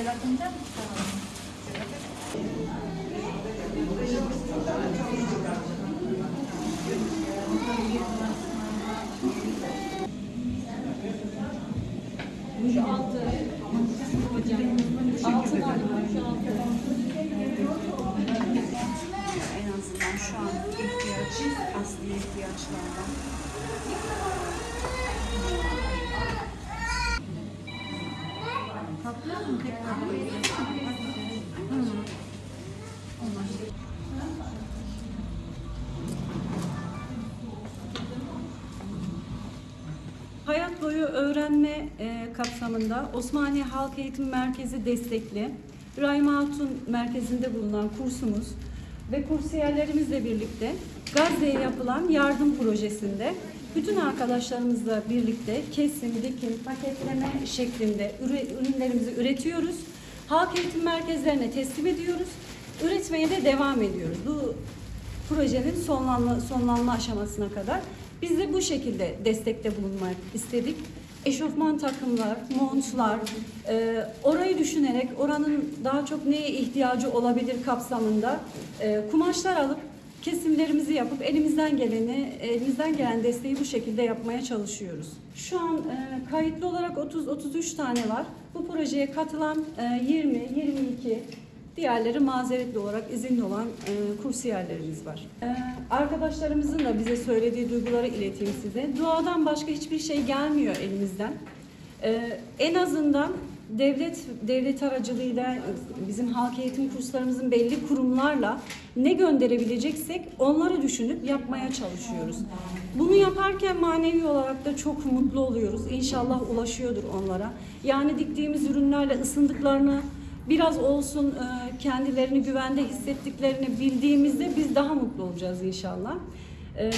Jelatinden mi? Şu altı. Altı galiba. Şu altı. En azından şu an ihtiyaç, asli ihtiyaçlardan. Hayat boyu öğrenme e, kapsamında Osmaniye Halk Eğitim Merkezi destekli Rahime Hatun Merkezi'nde bulunan kursumuz ve kursiyerlerimizle birlikte Gazze'ye yapılan yardım projesinde bütün arkadaşlarımızla birlikte kesim, dikim, paketleme şeklinde ürünlerimizi üretiyoruz. Halk eğitim merkezlerine teslim ediyoruz. Üretmeye de devam ediyoruz. Bu projenin sonlanma, sonlanma aşamasına kadar. Biz de bu şekilde destekte bulunmak istedik. Eşofman takımlar, montlar, e, orayı düşünerek oranın daha çok neye ihtiyacı olabilir kapsamında e, kumaşlar alıp kesimlerimizi yapıp elimizden geleni, elimizden gelen desteği bu şekilde yapmaya çalışıyoruz. Şu an e, kayıtlı olarak 30-33 tane var. Bu projeye katılan e, 20, 22, Diğerleri mazeretli olarak izinli olan e, kursiyerlerimiz var. E, arkadaşlarımızın da bize söylediği duyguları ileteyim size. Duadan başka hiçbir şey gelmiyor elimizden. E, en azından devlet devlet aracılığıyla bizim halk eğitim kurslarımızın belli kurumlarla ne gönderebileceksek onları düşünüp yapmaya çalışıyoruz. Bunu yaparken manevi olarak da çok mutlu oluyoruz. İnşallah ulaşıyordur onlara. Yani diktiğimiz ürünlerle ısındıklarını biraz olsun e, kendilerini güvende hissettiklerini bildiğimizde biz daha mutlu olacağız inşallah. E,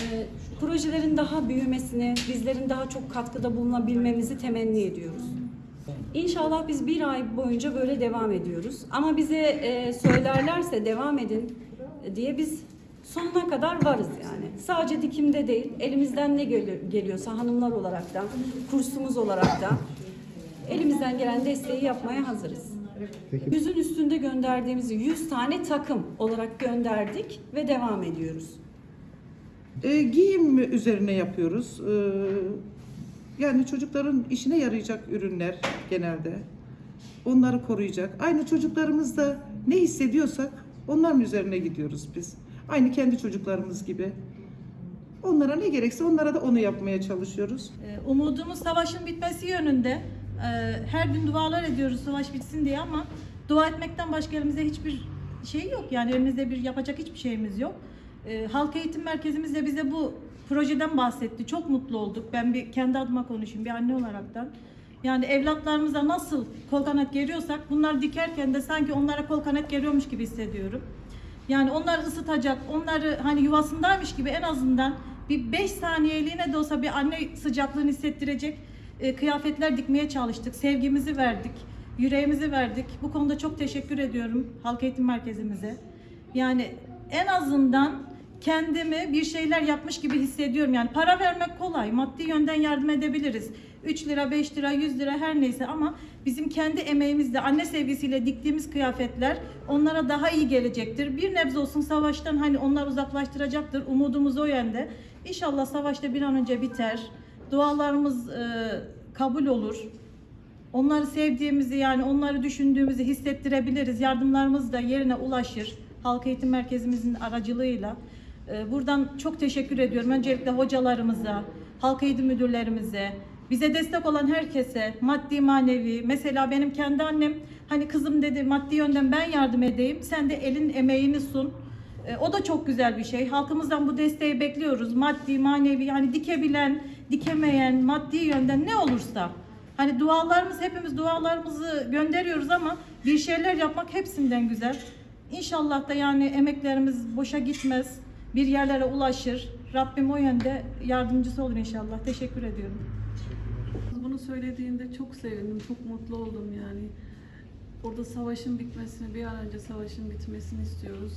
projelerin daha büyümesini, bizlerin daha çok katkıda bulunabilmemizi temenni ediyoruz. İnşallah biz bir ay boyunca böyle devam ediyoruz. Ama bize e, söylerlerse devam edin diye biz sonuna kadar varız yani. Sadece dikimde değil, elimizden ne gel- geliyorsa hanımlar olarak da, kursumuz olarak da elimizden gelen desteği yapmaya hazırız. Yüzün üstünde gönderdiğimiz 100 tane takım olarak gönderdik ve devam ediyoruz. E, giyim üzerine yapıyoruz. E, yani çocukların işine yarayacak ürünler genelde. Onları koruyacak. Aynı çocuklarımız da ne hissediyorsak onların üzerine gidiyoruz biz. Aynı kendi çocuklarımız gibi. Onlara ne gerekse onlara da onu yapmaya çalışıyoruz. Ee, Umudumuz savaşın bitmesi yönünde. Ee, Her gün dualar ediyoruz savaş bitsin diye ama dua etmekten başka elimizde hiçbir şey yok. Yani elimizde bir yapacak hiçbir şeyimiz yok. Ee, Halk Eğitim Merkezimiz de bize bu projeden bahsetti. Çok mutlu olduk. Ben bir kendi adıma konuşayım bir anne olaraktan. Yani evlatlarımıza nasıl kol kanat geriyorsak bunlar dikerken de sanki onlara kol kanat geriyormuş gibi hissediyorum. Yani onları ısıtacak, onları hani yuvasındaymış gibi en azından bir 5 saniyeliğine de olsa bir anne sıcaklığını hissettirecek e, kıyafetler dikmeye çalıştık. Sevgimizi verdik, yüreğimizi verdik. Bu konuda çok teşekkür ediyorum Halk Eğitim Merkezimize. Yani en azından kendimi bir şeyler yapmış gibi hissediyorum. Yani para vermek kolay, maddi yönden yardım edebiliriz. 3 lira, 5 lira, 100 lira her neyse ama bizim kendi emeğimizle, anne sevgisiyle diktiğimiz kıyafetler onlara daha iyi gelecektir. Bir nebze olsun savaştan hani onlar uzaklaştıracaktır. Umudumuz o yönde. İnşallah savaşta bir an önce biter. Dualarımız e, kabul olur. Onları sevdiğimizi yani onları düşündüğümüzü hissettirebiliriz. Yardımlarımız da yerine ulaşır. Halk Eğitim Merkezimizin aracılığıyla. Ee, Buradan çok teşekkür ediyorum. Öncelikle hocalarımıza, halk eğitim müdürlerimize, bize destek olan herkese, maddi manevi. Mesela benim kendi annem hani kızım dedi maddi yönden ben yardım edeyim. Sen de elin emeğini sun. E, o da çok güzel bir şey. Halkımızdan bu desteği bekliyoruz. Maddi, manevi yani dikebilen, dikemeyen, maddi yönden ne olursa. Hani dualarımız hepimiz dualarımızı gönderiyoruz ama bir şeyler yapmak hepsinden güzel. İnşallah da yani emeklerimiz boşa gitmez. Bir yerlere ulaşır. Rabbim o yönde yardımcısı olur inşallah. Teşekkür ediyorum. Bunu söylediğinde çok sevindim, çok mutlu oldum yani. Orada savaşın bitmesini, bir an önce savaşın bitmesini istiyoruz.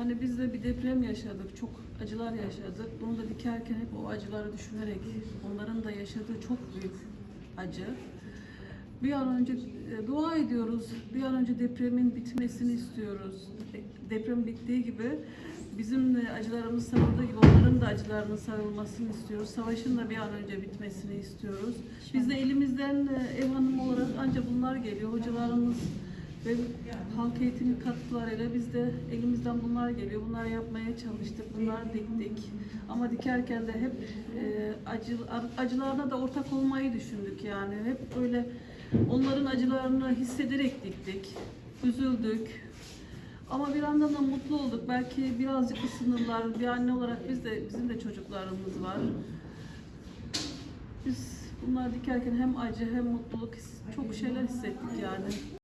Hani biz de bir deprem yaşadık, çok acılar yaşadık. Bunu da dikerken hep o acıları düşünerek, onların da yaşadığı çok büyük acı. Bir an önce e, dua ediyoruz, bir an önce depremin bitmesini istiyoruz. De- Deprem bittiği gibi bizim de acılarımız sarıldığı gibi onların da acılarının sarılmasını istiyoruz. Savaşın da bir an önce bitmesini istiyoruz. Biz de elimizden e, ev hanımı olarak ancak bunlar geliyor. Hocalarımız ve halk eğitimi katkılarıyla biz de elimizden bunlar geliyor. Bunları yapmaya çalıştık, bunları diktik. Ama dikerken de hep e, acı, acılarına da ortak olmayı düşündük yani. Hep böyle onların acılarını hissederek diktik, üzüldük. Ama bir yandan da mutlu olduk. Belki birazcık ısınırlar. Bir anne olarak biz de bizim de çocuklarımız var. Biz bunlar dikerken hem acı hem mutluluk çok şeyler hissettik yani.